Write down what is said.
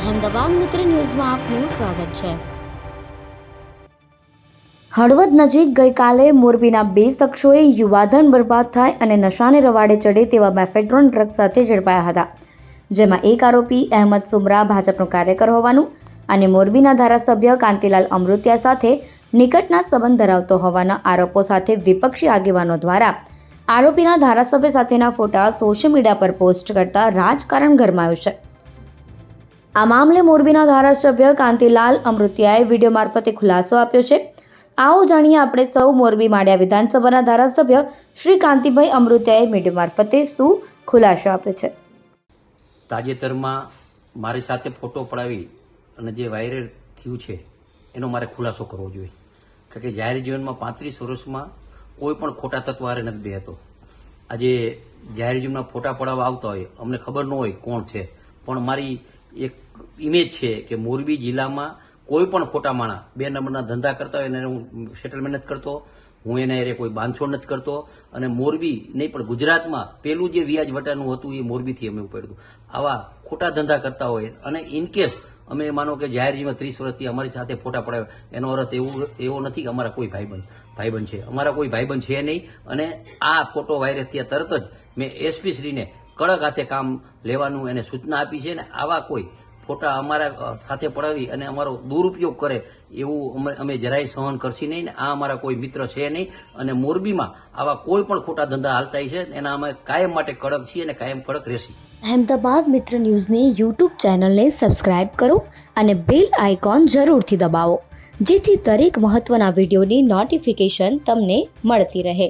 અહેમદાબાદ મિત્ર ન્યૂઝમાં આપનું સ્વાગત છે. હળવદ નજીક ગઈકાલે મોરબીના બે શખ્સોએ યુવાધન બરબાદ થાય અને નશાને રવાડે ચડે તેવા મેફેડ્રોન ડ્રગ સાથે ઝડપાયા હતા. જેમાં એક આરોપી, અહેમદ સુમરા, ભાજપનો કાર્યકર હોવાનું અને મોરબીના ધારાસભ્ય કાંતિલાલ અમૃતિયા સાથે નિકટના સંબંધ ધરાવતો હોવાના આરોપો સાથે વિપક્ષી આગેવાનો દ્વારા આરોપીના ધારાસભ્ય સાથેના ફોટા સોશિયલ મીડિયા પર પોસ્ટ કરતા રાજકારણ ગરમાયું છે. આ મામલે મોરબીના ધારાસભ્ય કાંતિલાલ અમૃતિયાએ વીડિયો મારફતે ખુલાસો આપ્યો છે. આવો જાણીએ આપણે સૌ મોરબી માળિયા વિધાનસભાના ધારાસભ્ય શ્રી કાંતિભાઈ અમૃતિયાએ મીડિયા મારફતે શું ખુલાસો આપ્યો છે? તાજેતરમાં મારી સાથે ફોટો પડાવી અને જે વાયરલ થયું છે, એનો મારે ખુલાસો કરવો જોઈએ. કારણ કે જાહેર જીવનમાં પાંત્રીસ વર્ષમાં કોઈ પણ ખોટા તત્વ હારે નથી બેહતો. આજે જાહેર જીવનમાં ફોટા પડાવવા આવતા હોય, અમને ખબર ન હોય કોણ છે. પણ મારી એક ઇમેજ છે કે મોરબી જિલ્લામાં કોઈ પણ ખોટા માણા બે નંબરના ધંધા કરતા હોય એને હું સેટલમેન્ટ નથી કરતો, હું એને અરે કોઈ બાંધછોડ નથી કરતો. અને મોરબી નહીં, પણ ગુજરાતમાં પેલું જે વ્યાજ વટાનું હતું એ મોરબીથી અમે ઉપાડ્યું આવા ખોટા ધંધા કરતા હોય અને ઇનકેસ અમે માનો કે જાહેરજીમાં ત્રીસ વર્ષથી અમારી સાથે ફોટા પડાવ્યા એનો અર્થ એવું, એવો નથી કે અમારા કોઈ ભાઈબંધ ભાઈબંધ છે. અમારા કોઈ ભાઈબંધ છે નહીં. અને આ ફોટો વાયરસ થયા તરત જ મેં એસપી શ્રીને કડક હાથે કામ લેવાનું એને સૂચના આપી છે ને આવા કોઈ ફોટા અમારા સાથે પડાવી અને અમારો દુરુપયોગ કરે એવું અમે અમે જરાય સહન કરશી નહીં ને આ અમારા કોઈ મિત્ર છે નહીં અને મોરબીમાં આવા કોઈ પણ ખોટા ધંધા હાલતા છે એના અમે કાયમ માટે કડક છીએ અને કાયમ કડક રહેશી. અહેમદાબાદ મિત્ર ન્યૂઝની યુટ્યુબ ચેનલને સબસ્ક્રાઇબ કરો અને બેલ આઇકોન જરૂરથી દબાવો, જેથી દરેક મહત્ત્વના વિડીયોની નોટિફિકેશન તમને મળતી રહે.